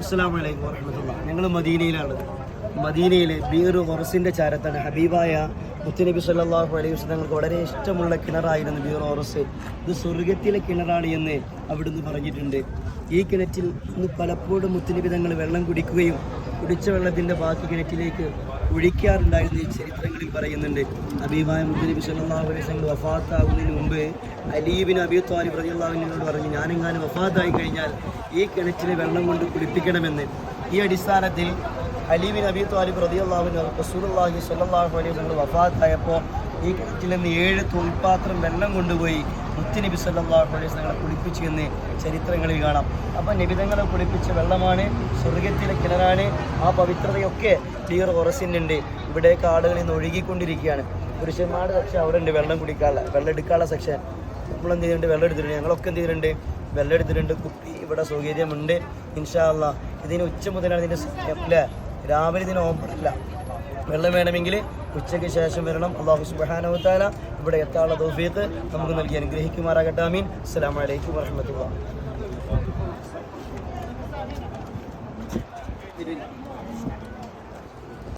അസ്സാം വലൈക്കും വർഹമത്തുള്ള ഞങ്ങൾ മദീനയിലാണ്. മദീനയിലെ ബീർ ഓറസിന്റെ ചാരത്താണ്. ഹബീബായ മുത്തുനബി സല്ലാഹു അലൈഹി വസ്ലം ഞങ്ങൾക്ക് വളരെ ഇഷ്ടമുള്ള കിണറായിരുന്നു ബീർ ഓറസ് ഇത് സ്വർഗത്തിലെ കിണറാണ് എന്ന് അവിടുന്ന് പറഞ്ഞിട്ടുണ്ട്. ഈ കിണറ്റിൽ ഇന്ന് പലപ്പോഴും മുത്തുനബി തങ്ങൾ വെള്ളം കുടിക്കുകയും കുടിച്ച വെള്ളത്തിന്റെ ബാക്കി കിണറ്റിലേക്ക് ഒഴിക്കാറുണ്ടായിരുന്നു ഈ ചരിത്രങ്ങളിൽ പറയുന്നുണ്ട്. അബീബായ മുത്തുനബി സല്ലല്ലാഹു അലൈഹി വസല്ലം വഫാത്താകുന്നതിന് മുമ്പ് അലീബിൻ അബി താലിബ് റളിയല്ലാഹുവിനോട് പറഞ്ഞു ഞാനെങ്ങാനും വഫാത്തായി കഴിഞ്ഞാൽ ഈ കിണറ്റിലെ വെള്ളം കൊണ്ട് കുളിപ്പിക്കണമെന്ന്. ഈ അടിസ്ഥാനത്തിൽ അലീബിൻ അബി താലിബ് റളിയല്ലാഹുവിന് റസൂലുള്ളാഹി സ്വല്ലല്ലാഹു അലൈഹി വസല്ലം വഫാത്തായപ്പോൾ ഈ കിണറ്റിൽ നിന്ന് ഏഴ് തൊൽപാത്രം വെള്ളം കൊണ്ടുപോയി മുത്തുനബി സല്ലല്ലാഹു അലൈഹി വസല്ലം കുളിപ്പിച്ചു എന്ന് ചരിത്രങ്ങളിൽ കാണാം. അപ്പോൾ നബിതങ്ങളെ കുളിപ്പിച്ച വെള്ളമാണ് സ്വർഗത്തിലെ കിണറാണ് ആ പവിത്രതയൊക്കെ ക്ലിയർ ഉറസിനുണ്ട് ഇവിടേക്ക് ആളുകൾ ഇന്ന് ഒഴുകിക്കൊണ്ടിരിക്കുകയാണ്. പുരുഷന്മാരുടെ സെക്ഷൻ അവിടെ ഉണ്ട് വെള്ളം കുടിക്കാനുള്ള വെള്ളം എടുക്കാനുള്ള സെക്ഷൻ നമ്മളെന്ത് ചെയ്തിട്ടുണ്ട്? വെള്ളം എടുത്തിട്ടുണ്ട്. ഞങ്ങളൊക്കെ എന്ത് ചെയ്തിട്ടുണ്ട്? വെള്ളം എടുത്തിട്ടുണ്ട്. കുപ്പി ഇവിടെ സൗകര്യമുണ്ട്. ഇൻഷാല്ല ഇതിന് ഉച്ച മുതലാണ് ഇതിന്റെ രാവിലെ ഇതിന് ഓപ്പൺ അല്ല. വെള്ളം വേണമെങ്കിൽ ഉച്ചയ്ക്ക് ശേഷം വരണം. അള്ളാഹു സുബാനവത്താല ഇവിടെ എത്താനുള്ള തൗഫീത്ത് നമുക്ക് നൽകി അനുഗ്രഹിക്കുമാറാകട്ടെ. അമീൻ അസ്സാം വലൈക്കും വരഹമത്തുള്ള